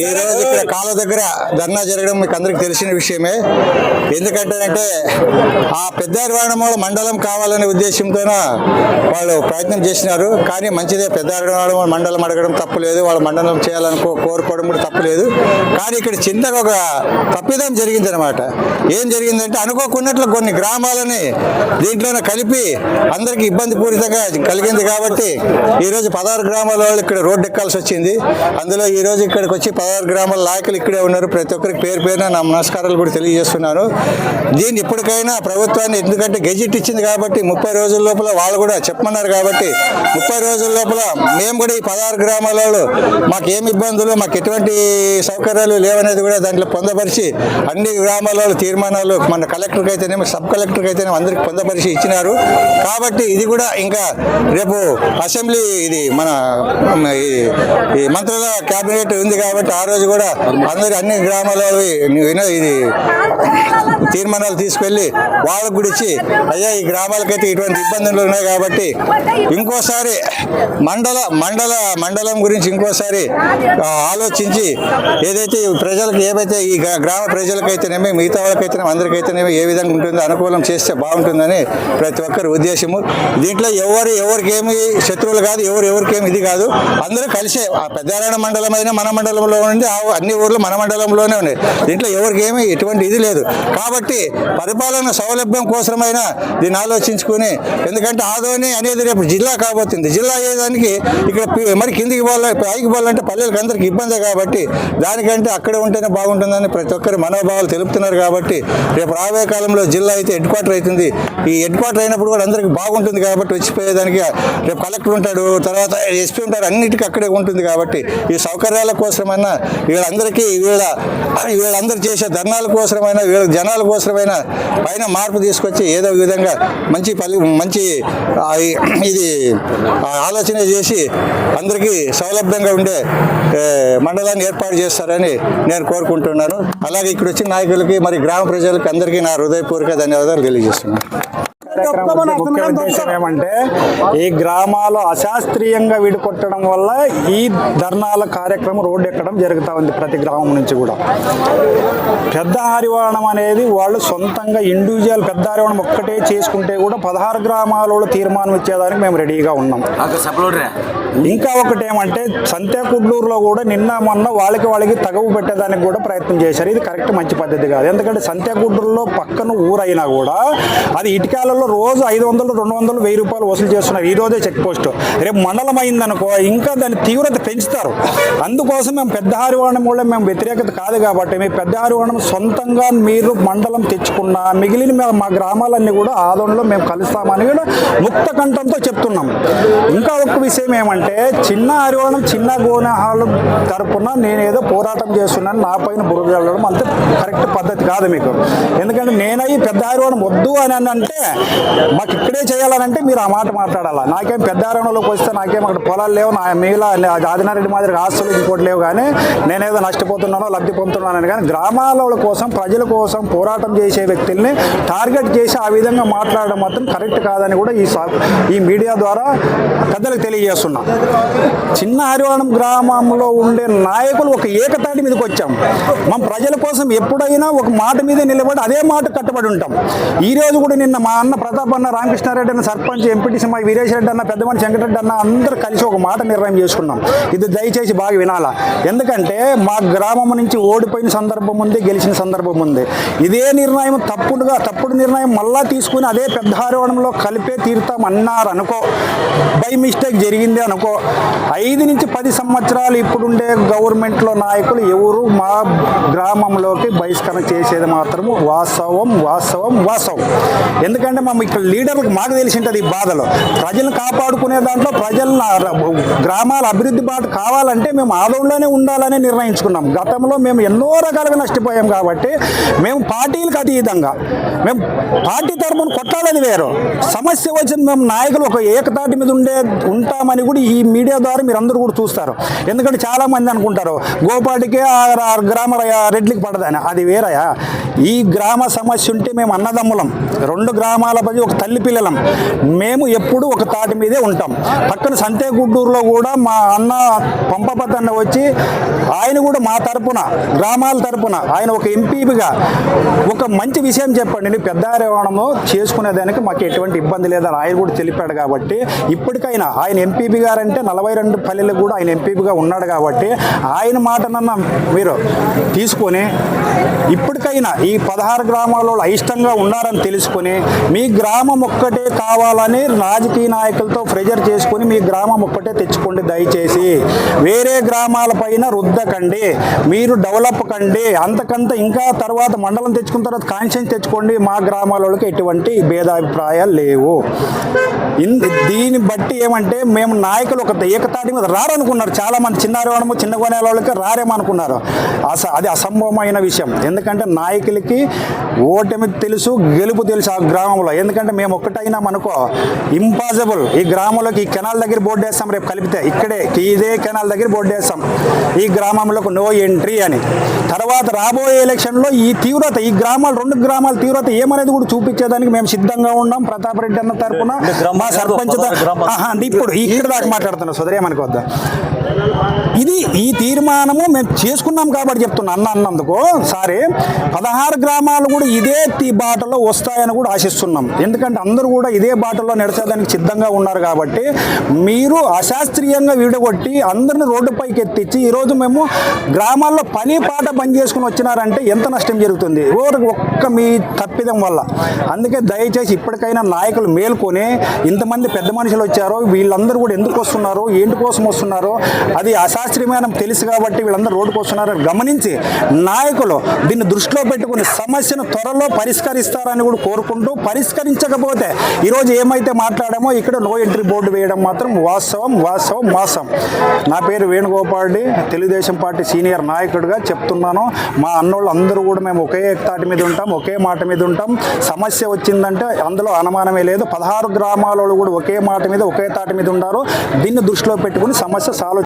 ఈ రోజు ఇక్కడ కాలువ దగ్గర ధర్నా జరగడం మీకు అందరికి తెలిసిన విషయమే. ఎందుకంటేనంటే ఆ పెద్దారివాడమూల మండలం కావాలనే ఉద్దేశంతో వాళ్ళు ప్రయత్నం చేసినారు. కానీ మంచిదే పెద్దారివాడమూల మండలం అడగడం తప్పులేదు వాళ్ళ మండలం చేయాలని కో- కోరుకోవడం కూడా తప్పులేదు కానీ ఇక్కడ చిన్నగా ఒక తప్పిదం జరిగింది అనమాట ఏం జరిగిందంటే అనుకోకున్నట్లు కొన్ని గ్రామాలని దీంట్లోనే కలిపి అందరికి ఇబ్బంది పూరితంగా కలిగింది కాబట్టి ఈ రోజు పదహారు గ్రామాల వాళ్ళు ఇక్కడ రోడ్డు ఎక్కాల్సి వచ్చింది. అందులో ఈ రోజు ఇక్కడికి వచ్చి పదహారు గ్రామాల నాయకులు ఇక్కడే ఉన్నారు. ప్రతి ఒక్కరికి పేరు పేరున నా నమస్కారాలు కూడా తెలియజేస్తున్నాను. దీన్ని ఇప్పటికైనా ప్రభుత్వాన్ని ఎందుకంటే గెజిట్ ఇచ్చింది కాబట్టి ముప్పై రోజుల లోపల వాళ్ళు కూడా చెప్పమన్నారు కాబట్టి ముప్పై రోజుల లోపల మేము కూడా ఈ పదహారు గ్రామాలలో మాకు ఏమి ఇబ్బందులు మాకు ఎటువంటి సౌకర్యాలు లేవనేది కూడా దాంట్లో పొందపరిచి అన్ని గ్రామాలలో తీర్మానాలు మన కలెక్టర్కి అయితేనేమో సబ్ కలెక్టర్కి అయితేనేమో అందరికి పొందపరిచి ఇచ్చినారు. కాబట్టి ఇది కూడా ఇంకా రేపు అసెంబ్లీ ఇది మన ఈ- మంత్రుల క్యాబినెట్ ఉంది కాబట్టి ఆ రోజు కూడా అందరి అన్ని గ్రామాలు వాళ్ళవి ఇది. తీర్మానాలు తీసుకెళ్ళి వాళ్ళకు కూడా ఇచ్చి అయ్యా ఈ గ్రామాలకైతే ఇటువంటి ఇబ్బందులు ఉన్నాయి కాబట్టి ఇంకోసారి మండల మండల మండలం గురించి ఇంకోసారి ఆలోచించి ఏదైతే ప్రజలకు ఏవైతే ఈ గ్రామ ప్రజలకైతేనేమి మిగతా వాళ్ళకైతేనేమి అందరికైతేనేమి ఏ విధంగా ఉంటుందో అనుకూలం చేస్తే బాగుంటుందని ప్రతి ఒక్కరి ఉద్దేశము. దీంట్లో ఎవరు ఎవరికేమి శత్రువులు కాదు ఎవరు ఎవరికి ఇది కాదు. అందరూ కలిసే ఆ పెద్దారాయణ మండలం అయినా మన మండలంలో ఉండి ఆ అన్ని ఊర్లు మన మండలంలోనే ఉన్నాయి. దీంట్లో ఎవరికేమి ఎటువంటి ఇది లేదు. కాబట్టి పరిపాలన సౌలభ్యం కోసమైనా దీన్ని ఆలోచించుకుని ఎందుకంటే ఆదోని అనేది రేపు జిల్లా కాబోతుంది. జిల్లా అయ్యేదానికి ఇక్కడ మరి కిందికి పోవాలి పైకి పోవాలంటే పల్లెలకు అందరికి ఇబ్బందే కాబట్టి దానికంటే అక్కడే ఉంటేనే బాగుంటుందని ప్రతి ఒక్కరి మనోభావాలు తెలుపుతున్నారు కాబట్టి రేపు రాబోయే కాలంలో జిల్లా అయితే హెడ్ క్వార్టర్ అవుతుంది. ఈ హెడ్ క్వార్టర్ అయినప్పుడు కూడా అందరికి బాగుంటుంది కాబట్టి వచ్చిపోయేదానికి రేపు కలెక్టర్ ఉంటాడు తర్వాత ఎస్పీ ఉంటారు అన్నిటికీ అక్కడే ఉంటుంది కాబట్టి ఈ సౌకర్యాల కోసమైనా వీళ్ళందరికీ వీళ్ళ వీళ్ళందరూ చేసే ధర్నాల కోసమైనా వీళ్ళ జనాల కోసమైనా పైన మార్పు తీసుకొచ్చి ఏదో విధంగా మంచి పలి మంచి ఇది ఆలోచన చేసి అందరికీ సౌలభ్యంగా ఉండే మండలాన్ని ఏర్పాటు చేస్తారని నేను కోరుకుంటున్నాను. అలాగే ఇక్కడ వచ్చిన నాయకులకి మరి గ్రామ ప్రజలకి అందరికీ నా హృదయపూర్వక ధన్యవాదాలు తెలియజేస్తున్నాను. కార్యక్రమం ముఖ్య ఉద్దేశం ఏమంటే ఈ గ్రామాలు అశాస్త్రీయంగా విడికొట్టడం వల్ల ఈ ధర్నాల కార్యక్రమం రోడ్డు ఎక్కడం జరుగుతూ ఉంది ప్రతి గ్రామం నుంచి కూడా. పెద్ద హరివాణం అనేది వాళ్ళు సొంతంగా ఇండివిజువల్ పెద్ద హరివాణం ఒక్కటే చేసుకుంటే కూడా పదహారు గ్రామాలలో తీర్మానం ఇచ్చేదానికి మేము రెడీగా ఉన్నాం. ఇంకా ఒకటి ఏమంటే సంతేకుడ్లూరులో కూడా నిన్న మొన్న వాళ్ళకి వాళ్ళకి తగవు పెట్టేదానికి కూడా ప్రయత్నం చేశారు. ఇది కరెక్ట్ మంచి పద్ధతి కాదు. ఎందుకంటే సంతేకుడ్లూరులో పక్కన ఊరైనా కూడా అది ఇటుకాలలో రోజు ఐదు వందలు రెండు వందలు వెయ్యి రూపాయలు వసూలు చేస్తున్నారు. ఈ రోజే చెక్ పోస్ట్. రేపు మండలం అయిందనుకో ఇంకా దాని తీవ్రత పెంచుతారు. అందుకోసం మేము పెద్ద హారివాణం కూడా మేము వ్యతిరేకత కాదు కాబట్టి మీ పెద్ద హారివాణం సొంతంగా మీరు మండలం తెచ్చుకున్న మిగిలిన మా- గ్రామాలన్నీ కూడా ఆదోళనలో మేము కలుస్తామని కూడా ముక్త కంఠంతో చెప్తున్నాం. ఇంకా ఒక విషయం ఏమంటే చిన్న హరివాణం చిన్న గోనహాలు తరపున నేనేదో పోరాటం చేస్తున్నాను. నా పైన బురద అంత కరెక్ట్ పద్ధతి కాదు మీకు. ఎందుకంటే నేనై పెద్ద హరివాణం వద్దు అని అంటే మాకు ఇక్కడే చేయాలనంటే మీరు ఆ మాట మాట్లాడాలా? నాకేం పెద్ద హరివాణంలోకి వస్తే నాకేం అక్కడ పొలాలు లేవు నా మిగిలిన ఆదినారెడ్డి మాదిరి ఆస్తులు ఇంకోటి లేవు కానీ నేనేదో నష్టపోతున్నానో లబ్ధి పొందుతున్నానని కానీ గ్రామాల కోసం ప్రజల కోసం పోరాటం చేసే వ్యక్తుల్ని టార్గెట్ చేసి ఆ విధంగా మాట్లాడడం మాత్రం కరెక్ట్ కాదని కూడా ఈ ఈ మీడియా ద్వారా పెద్దలకు తెలియజేస్తున్నా. చిన్న హరివాణం గ్రామంలో ఉండే నాయకులు ఒక ఏకతాటి మీదకి వచ్చాం. మనం ప్రజల కోసం ఎప్పుడైనా ఒక మాట మీద నిలబడి అదే మాట కట్టుబడి ఉంటాం. ఈ రోజు కూడా నిన్న మా అన్న ప్రతాప్ అన్న రామకృష్ణారెడ్డి అన్న సర్పంచ్ ఎంపీటీసీ మా వీరేష్ రెడ్డి అన్న పెద్దమని వెంకటరెడ్డి అన్న అందరూ కలిసి ఒక మాట నిర్ణయం చేసుకున్నాం. ఇది దయచేసి బాగా వినాలా. ఎందుకంటే మా గ్రామం నుంచి ఓడిపోయిన సందర్భం ఉంది గెలిచిన సందర్భం ఉంది. ఇదే నిర్ణయం తప్పుడుగా తప్పుడు నిర్ణయం మళ్ళా తీసుకుని అదే పెద్ద ఆరోహణంలో కలిపే తీరుతాం అన్నారు అనుకో. బై మిస్టేక్ జరిగింది అనుకో. ఐదు నుంచి పది సంవత్సరాలు ఇప్పుడుండే గవర్నమెంట్లో నాయకులు ఎవరు మా గ్రామంలోకి బహిష్కరణ చేసేది మాత్రము వాస్తవం వాస్తవం వాస్తవం. ఎందుకంటే మా ఇక్కడ లీడర్లకు మాకు తెలిసి ఉంటుంది ఈ బాధలు. ప్రజలను కాపాడుకునే దాంట్లో ప్రజలను గ్రామాల అభివృద్ధి బాట కావాలంటే మేము ఆదోళనలోనే ఉండాలని నిర్ణయించుకున్నాం. గతంలో మేము ఎన్నో రకాలుగా నష్టపోయాం కాబట్టి మేము పార్టీలకు అతీతంగా మేము పార్టీ తరఫున కొట్టాలని వేరు. సమస్య వచ్చిన మేము నాయకులు ఒక ఏకతాటి మీద ఉండే ఉంటామని కూడా ఈ మీడియా ద్వారా మీరు అందరూ కూడా చూస్తారు. ఎందుకంటే చాలామంది అనుకుంటారు గోపాటికే ఆ ఆ గ్రామ రెడ్లికి పడదని. అది వేరయా? ఈ గ్రామ సమస్య ఉంటే మేము అన్నదమ్ములం. రెండు గ్రామాల గ్రామాల ఒక తల్లి పిల్లలం. మేము ఎప్పుడు ఒక తాటి మీదే ఉంటాం. పక్కన సంతేగుడ్డూరులో కూడా మా అన్న పంపపతన్న వచ్చి ఆయన కూడా మా తరపున గ్రామాల తరపున ఆయన ఒక ఎంపీగా ఒక మంచి విషయం చెప్పండి. నేను పెద్ద రవాణము చేసుకునేదానికి మాకు ఎటువంటి ఇబ్బంది లేదని ఆయన కూడా తెలిపాడు కాబట్టి ఇప్పటికైనా ఆయన ఎంపీపీ గారంటే నలభై రెండు పల్లెలకు కూడా ఆయన ఎంపీగా ఉన్నాడు కాబట్టి ఆయన మాటనన్నా మీరు తీసుకొని ఇప్పటికైనా ఈ పదహారు గ్రామాలలో అయిష్టంగా ఉన్నారని తెలుసుకొని మీ గ్రామం ఒక్కటే కావాలని రాజకీయ నాయకులతో ప్రెజర్ చేసుకొని మీ గ్రామం ఒక్కటే తెచ్చుకోండి దయచేసి. వేరే గ్రామాల పైన రుద్దకండి. మీరు డెవలప్ కండి. అంతకంత ఇంకా తర్వాత మండలం తెచ్చుకున్న తర్వాత కాన్షియన్స్ తెచ్చుకోండి. మా గ్రామాలకి ఎటువంటి భేదాభిప్రాయాలు లేవు. ఇన్- దీన్ని బట్టి ఏమంటే మేము నాయకులు ఒక ఏకతాటి మీద రారనుకున్నారు. చాలా మంది చిన్నారవడము చిన్న కొనే వాళ్ళకి రారేమనుకున్నారు. అస అది అసంభవమైన విషయం. ఎందుకంటే నాయకులకి ఓటమి తెలుసు గెలుపు తెలుసు ఆ గ్రామంలో. ఎందుకంటే మేము ఒక్కటైనా అనుకో ఇంపాసిబుల్ ఈ గ్రామంలోకి ఈ కెనాల్ దగ్గర బోర్డు వేస్తాం రేపు కలిపితే ఇక్కడే ఇదే కెనాల్ దగ్గర బోర్డు వేస్తాం. ఈ గ్రామంలోకి నో ఎంట్రీ అని. తర్వాత రాబోయే ఎలక్షన్లో ఈ తీవ్రత ఈ గ్రామాలు రెండు గ్రామాల తీవ్రత ఏమనేది కూడా చూపించేదానికి మేము సిద్ధంగా ఉన్నాం. ప్రతాప్ రెడ్డి అన్న తరపున మా సర్పంచ్ ఇప్పుడు ఇక్కడ దాకా మాట్లాడుతున్నా సోదరేమనుకోద్దా ఇది ఈ తీర్మానము మేము చేసుకున్నాం కాబట్టి చెప్తున్నా అన్న అన్నందుకు. ఈసారి పదహారు గ్రామాలు కూడా ఇదే తీ బాటలో వస్తాయని కూడా ఆశిస్తున్నాం. ఎందుకంటే అందరూ కూడా ఇదే బాటలో నడిచేదానికి సిద్ధంగా ఉన్నారు కాబట్టి మీరు అశాస్త్రీయంగా విడగొట్టి అందరిని రోడ్డుపైకి ఎత్తిచ్చి ఈరోజు మేము గ్రామాల్లో పని పాట పని చేసుకుని వచ్చినారంటే ఎంత నష్టం జరుగుతుంది? ఎవరికి ఒక్క మీ తప్పిదం వల్ల. అందుకే దయచేసి ఇప్పటికైనా నాయకులు మేల్కొని ఇంతమంది పెద్ద మనుషులు వచ్చారో వీళ్ళందరూ కూడా ఎందుకు వస్తున్నారో ఏంటి కోసం వస్తున్నారో అది అశాస్త్రీయమైన తెలుసు కాబట్టి వీళ్ళందరూ రోడ్డుకు వస్తున్నారో గమనించి నాయకులు దీన్ని దృష్టిలో పెట్టుకుని సమస్యను త్వరలో పరిష్కరిస్తారని కూడా కోరుకుంటూ పరిష్కరించకపోతే ఈరోజు ఏమైతే మాట్లాడామో ఇక్కడ నో ఎంట్రీ బోర్డు వేయడం మాత్రం వాస్తవం వాస్తవం మాసం. నా పేరు వేణుగోపాల్డి తెలుగుదేశం పార్టీ సీనియర్ నాయకుడిగా చెప్తున్నాను. మా అన్నోళ్ళు అందరూ కూడా మేము ఒకే తాటి మీద ఉంటాం ఒకే మాట మీద ఉంటాం. సమస్య వచ్చిందంటే అందులో అనుమానమే లేదు. పదహారు గ్రామాలలో కూడా ఒకే మాట మీద ఒకే తాటి మీద ఉన్నారు దీన్ని దృష్టిలో పెట్టుకుని సమస్య సాల్వ్